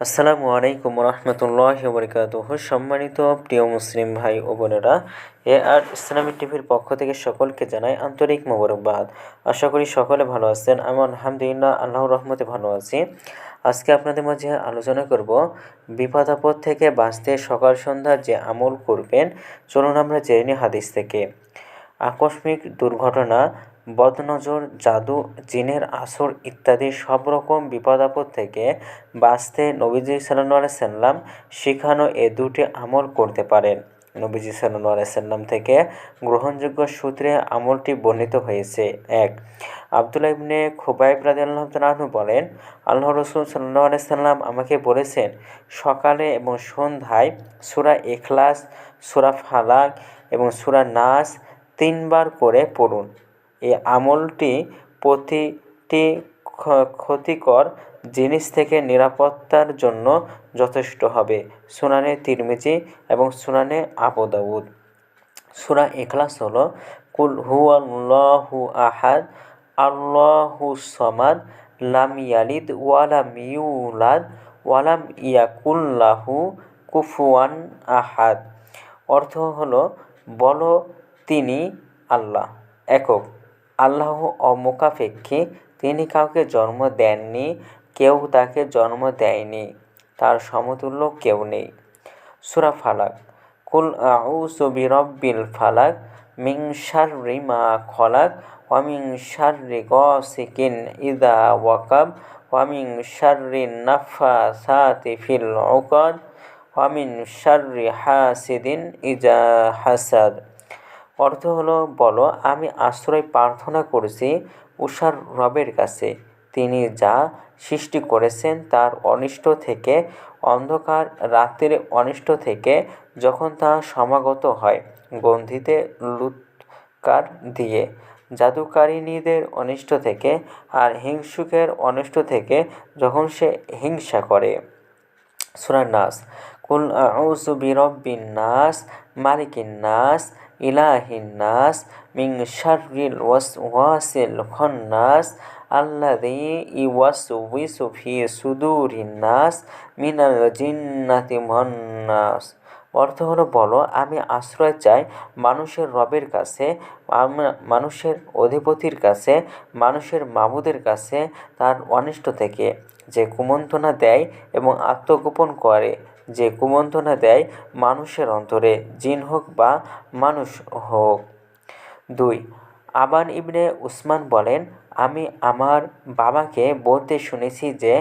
আসসালামু আলাইকুম রহমতুল্লাহ বরকাত সম্মানিত প্রিয় মুসলিম ভাই ও বোনেরা, এ আর ইসলামী টিভির পক্ষ থেকে সকলকে জানাই আন্তরিক মোবারকবাদ। আশা করি সকলে ভালো আছেন। আমি আলহামদুলিল্লাহ আল্লাহ রহমতে ভালো আছি। আজকে আপনাদের মাঝে আলোচনা করব বিপদ আপদ থেকে বাঁচতে সকাল সন্ধ্যা যে আমল করবেন, চলুন আমরা জেনে হাদিস থেকে। আকস্মিক দুর্ঘটনা বদনজর, জাদু, জিনের আসর ইত্যাদি সব রকম বিপদ আপদ থেকে বাঁচতে নবীজি সাল্লাহ সাল্লাম শিখানো এ দুটি আমল করতে পারেন। নবীজি সাল্লাহ সাল্লাম থেকে গ্রহণযোগ্য সূত্রে আমলটি বর্ণিত হয়েছে। এক, আবদুল্লাহ ইবনে খোবাইব রাজি আল্লাহ বলেন আল্লাহ রসুল সাল্লাহ সাল্লাম আমাকে বলেছেন, সকালে এবং সন্ধ্যায় সুরা এখলাস সুরা ফালাক এবং সুরা নাস তিনবার করে পড়ুন। এই আমলটি প্রতিটি ক্ষতিকর জিনিস থেকে নিরাপত্তার জন্য যথেষ্ট হবে। সুনানে তিরমিজি এবং সুনানে আবদাউদ সুরা এখলাস হল, কুল হু আল্লাহু আহাদ, আল্লাহু সমাদ, লাম ইয়ালিদ ওয়ালাম ইউলাদ ওয়ালাম ইয়াকুল্লাহু কুফুয়ান আহাদ। অর্থ হল, বলো তিনি আল্লাহ, একক। আল্লাহ অমুখাপেক্ষী, তিনি কাউকে জন্ম দেননি, কেউ তাকে জন্ম দেয়নি, তার সমতুল্য কেউ নেই। সুরা ফালাক। কুল বিরব্বিল ফালাক মিং শাররি মা খলাক ওয়া মিং শাররি গাসিকিন ইদা ওয়াকাব ওয়া মিং শাররি নাফাসাতি ফিল উকাদ ওয়া মিন শাররি হাসিদিন ইজা হাসাদ। অর্থ হলো, বলো, আমি আশ্রয় প্রার্থনা করেছি উষার রবের কাছে। তিনি যা সৃষ্টি করেছেন তার অনিষ্ট থেকে অন্ধকার, রাত্রির অনিষ্ট থেকে যখন তা সমাগত হয়, গন্ধিতে লুৎকার দিয়ে। জাদুকারিণীদের অনিষ্ট থেকে আর হিংসুকের অনিষ্ট থেকে যখন সে হিংসা করে। সুরার নাস, কুল আউযু বিরব্বিন নাস, মালিকিন নাস ইলাহিন নাস মিং শাররিল ওয়াসওয়াসিল খন্নাস আল্লাযী ইউওয়াসউইসু ফি সুদুরিন নাস মিনাল জিন্নাতি ওয়ান নাস অর্থ হলো, বলো, আমি আশ্রয় চাই মানুষের রবের কাছে মানুষের অধিপতির কাছে, মানুষের মাবুদের কাছে, তার অনিষ্ট থেকে, যে কুমন্ত্রণা দেয় এবং আত্মগোপন করে। যে কুমন্ত্রণা দেয় মানুষের অন্তরে, জিন হোক বা মানুষ হোক। দুই, আবান ইবনে উসমান বলেন, আমি আমার বাবাকে বলতে শুনেছি যে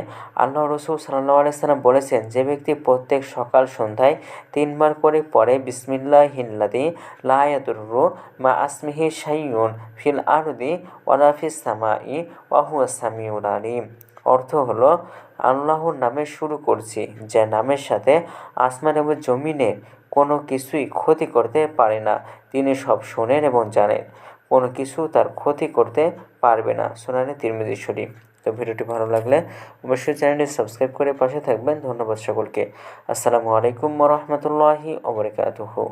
আল্লাহ রসুল সাল্লাহ আলাইসাল্লাম বলেছেন, যে ব্যক্তি প্রত্যেক সকাল সন্ধ্যায় তিনবার করে পড়ে বিসমিল্লাহ হিল্লাদি লায়াদুরু মা আসমিহি সাইয়ুন ফিল আরদি ওয়ালাফিস সামাই ওয়াহুয়া সামিউল আলিম। অর্থ হলো আল্লাহর নামে শুরু করছি, যে নামের সাথে আসমান এবং জমিনের কোনো কিছুই ক্ষতি করতে পারে না। তিনি সব শোনেন এবং জানেন, কোনো কিছু তার ক্ষতি করতে পারবে না। শোনানে তিরমিজি শরীফ। তো ভিডিওটি ভালো লাগলে অবশ্যই চ্যানেলটি সাবস্ক্রাইব করে পাশে থাকবেন। ধন্যবাদ সকলকে। আসসালামু আলাইকুম রহমতুল্লাহি ওবরাকাতুহু